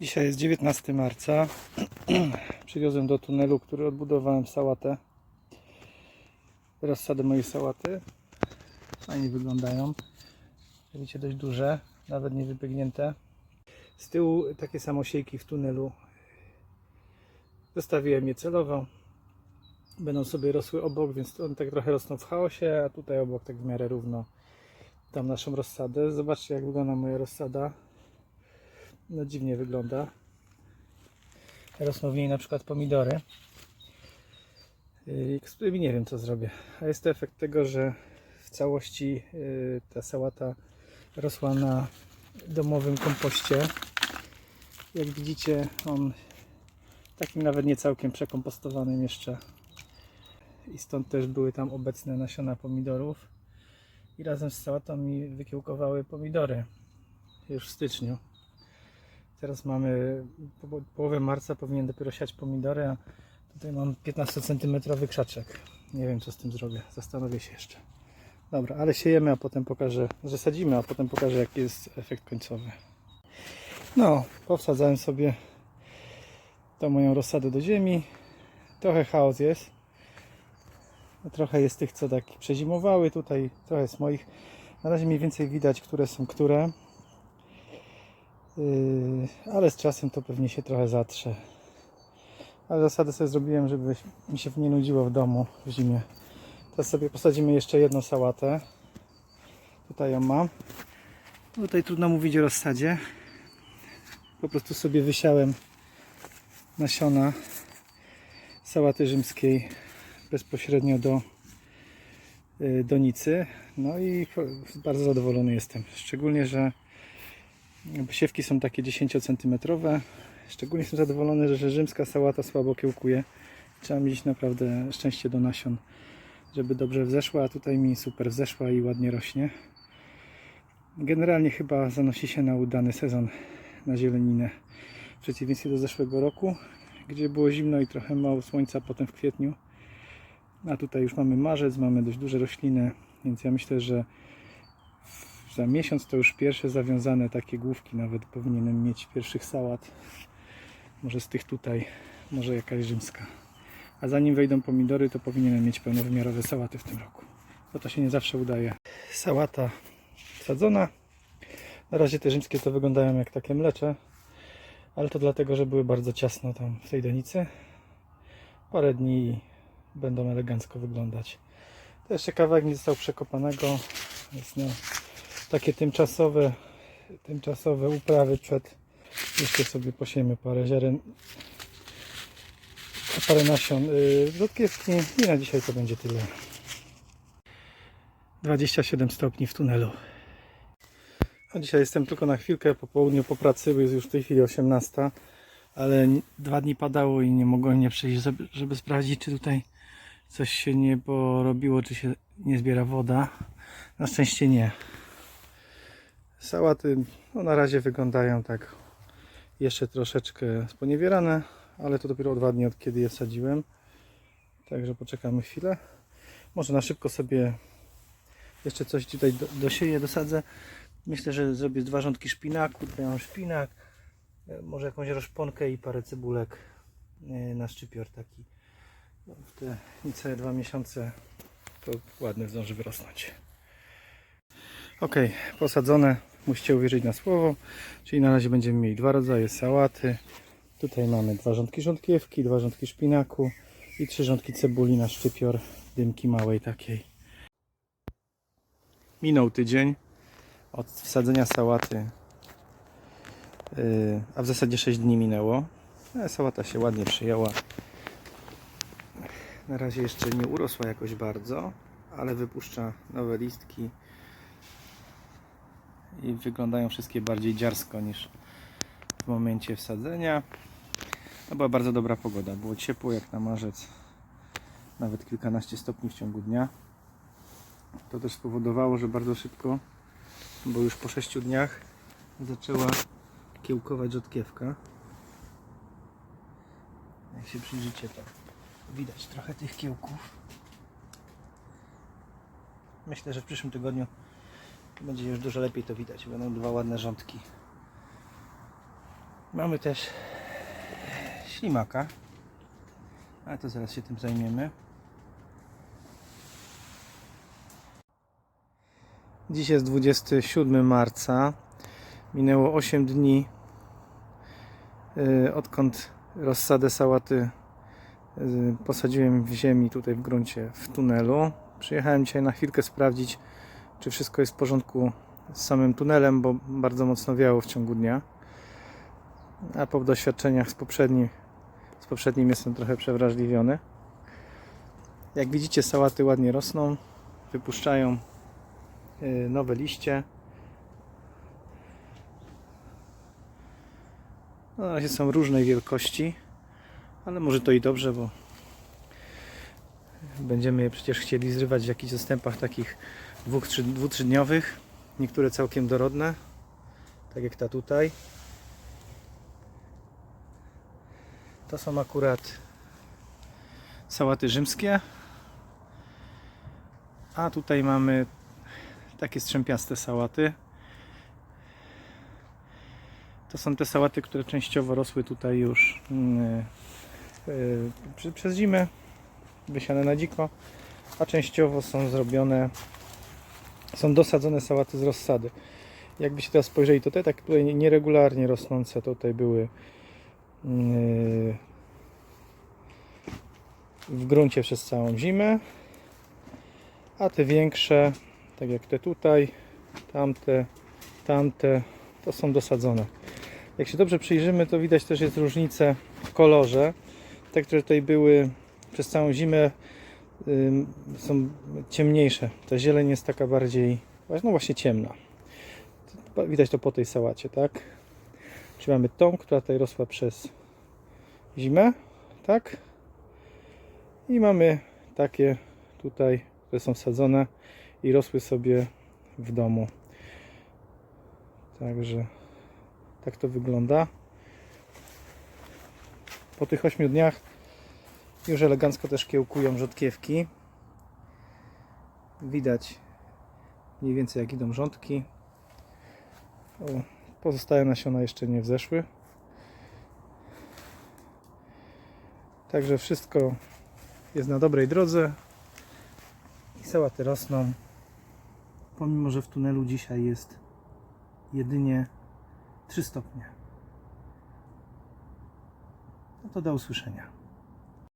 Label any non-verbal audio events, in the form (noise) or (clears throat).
Dzisiaj jest 19 marca. (clears throat) Przywiozłem do tunelu, który odbudowałem sałatę. Rozsadę mojej sałaty. Fajnie wyglądają. Widzicie, dość duże, nawet nie wybiegnięte. Z tyłu takie samosiejki w tunelu. Zostawiłem je celowo. Będą sobie rosły obok, więc one tak trochę rosną w chaosie, a tutaj obok tak w miarę równo tam naszą rozsadę. Zobaczcie jak wygląda moja rozsada. No dziwnie wygląda. Rosną w niej na przykład pomidory. Yy, Z którymi nie wiem co zrobię. A jest to efekt tego, że w całości yy, ta sałata rosła na domowym kompoście. Jak widzicie, on takim nawet nie całkiem przekompostowanym jeszcze. I stąd też były tam obecne nasiona pomidorów. I razem z sałatą mi wykiełkowały pomidory już w styczniu. Teraz mamy po- połowę marca, powinien dopiero siać pomidory, a tutaj mam 15 cm krzaczek. Nie wiem co z tym zrobię, zastanowię się jeszcze. Dobra, ale siejemy, a potem pokażę, że sadzimy, a potem pokażę jaki jest efekt końcowy. No, powsadzałem sobie tą moją rozsadę do ziemi. Trochę chaos jest. Trochę jest tych, co tak przezimowały tutaj, trochę jest moich. Na razie mniej więcej widać, które są które. Yy, ale z czasem to pewnie się trochę zatrze. Ale zasadę sobie zrobiłem, żeby mi się nie nudziło w domu w zimie. Teraz sobie posadzimy jeszcze jedną sałatę. Tutaj ją mam. Tutaj trudno mówić o rozsadzie. Po prostu sobie wysiałem nasiona sałaty rzymskiej bezpośrednio do yy, donicy. No i bardzo zadowolony jestem. Szczególnie, że Siewki są takie 10 cm. Szczególnie jestem zadowolony, że rzymska sałata słabo kiełkuje. Trzeba mieć naprawdę szczęście do nasion, żeby dobrze wzeszła, a tutaj mi super wzeszła i ładnie rośnie. Generalnie chyba zanosi się na udany sezon na zieleninę. W przeciwieństwie do zeszłego roku, gdzie było zimno i trochę mało słońca potem w kwietniu. A tutaj już mamy marzec, mamy dość duże rośliny, więc ja myślę, że za miesiąc to już pierwsze zawiązane takie główki nawet powinienem mieć pierwszych sałat. Może z tych tutaj, może jakaś rzymska. A zanim wejdą pomidory, to powinienem mieć pełnowymiarowe sałaty w tym roku. Bo to się nie zawsze udaje. Sałata sadzona. Na razie te rzymskie to wyglądają jak takie mlecze, ale to dlatego, że były bardzo ciasno tam w tej donicy. Parę dni będą elegancko wyglądać. To jeszcze kawałek nie został przekopanego. Jest takie tymczasowe, tymczasowe uprawy przed jeszcze sobie posiejemy parę ziaren parę nasion yy, rzodkiewki i na dzisiaj to będzie tyle. 27 stopni w tunelu. A dzisiaj jestem tylko na chwilkę po południu po pracy, bo jest już w tej chwili 18 ale dwa dni padało i nie mogłem nie przyjść, żeby, żeby sprawdzić czy tutaj coś się nie porobiło, czy się nie zbiera woda. Na szczęście nie Sałaty no na razie wyglądają tak jeszcze troszeczkę sponiewierane, ale to dopiero dwa dni od kiedy je sadziłem. Także poczekamy chwilę. Może na szybko sobie jeszcze coś tutaj do, dosieję, dosadzę. Myślę, że zrobię dwa rządki szpinaku. Tutaj mam szpinak, e, może jakąś roszponkę i parę cebulek e, na szczypior taki. No, w te niecałe dwa miesiące to ładnie zdąży wyrosnąć. Ok, posadzone. Musicie uwierzyć na słowo. Czyli na razie będziemy mieli dwa rodzaje sałaty. Tutaj mamy dwa rządki rządkiewki, dwa rządki szpinaku i trzy rządki cebuli na szczypior dymki małej takiej. Minął tydzień od wsadzenia sałaty, yy, a w zasadzie 6 dni minęło. Ale Sałata się ładnie przyjęła. Na razie jeszcze nie urosła jakoś bardzo, ale wypuszcza nowe listki i wyglądają wszystkie bardziej dziarsko niż w momencie wsadzenia. To była bardzo dobra pogoda. Było ciepło jak na marzec, nawet kilkanaście stopni w ciągu dnia. To też spowodowało, że bardzo szybko, bo już po 6 dniach zaczęła kiełkować rzodkiewka. Jak się przyjrzycie, to widać trochę tych kiełków. Myślę, że w przyszłym tygodniu będzie już dużo lepiej to widać. Będą dwa ładne rządki. Mamy też ślimaka. Ale to zaraz się tym zajmiemy. Dziś jest 27 marca. Minęło 8 dni y, odkąd rozsadę sałaty y, posadziłem w ziemi tutaj w gruncie w tunelu. Przyjechałem dzisiaj na chwilkę sprawdzić, czy wszystko jest w porządku z samym tunelem, bo bardzo mocno wiało w ciągu dnia. A po doświadczeniach z poprzednim, z poprzednim jestem trochę przewrażliwiony. Jak widzicie, sałaty ładnie rosną, wypuszczają y, nowe liście. No, Na razie są różnej wielkości, ale może to i dobrze, bo będziemy je przecież chcieli zrywać w jakichś zastępach takich dwóch, trzy, dwu, trzydniowych. Niektóre całkiem dorodne, tak jak ta tutaj. To są akurat sałaty rzymskie. A tutaj mamy takie strzępiaste sałaty. To są te sałaty, które częściowo rosły tutaj już yy, przy- przez zimę, wysiane na dziko, a częściowo są zrobione, są dosadzone sałaty z rozsady. Jakbyście teraz spojrzeli, to te tak tutaj nieregularnie rosnące tutaj były yy, w gruncie przez całą zimę, a te większe, tak jak te tutaj, tamte, tamte, to są dosadzone. Jak się dobrze przyjrzymy, to widać też jest różnicę w kolorze. Te, które tutaj były przez całą zimę, są ciemniejsze. Ta zieleń jest taka bardziej, no właśnie ciemna. Widać to po tej sałacie, tak? Czyli mamy tą, która tutaj rosła przez zimę, tak? I mamy takie tutaj, które są sadzone i rosły sobie w domu. Także tak to wygląda. Po tych 8 dniach już elegancko też kiełkują rzodkiewki. Widać mniej więcej jak idą rządki. O, pozostałe nasiona jeszcze nie wzeszły. Także wszystko jest na dobrej drodze i sałaty rosną. Pomimo, że w tunelu dzisiaj jest jedynie 3 stopnie. No to do usłyszenia.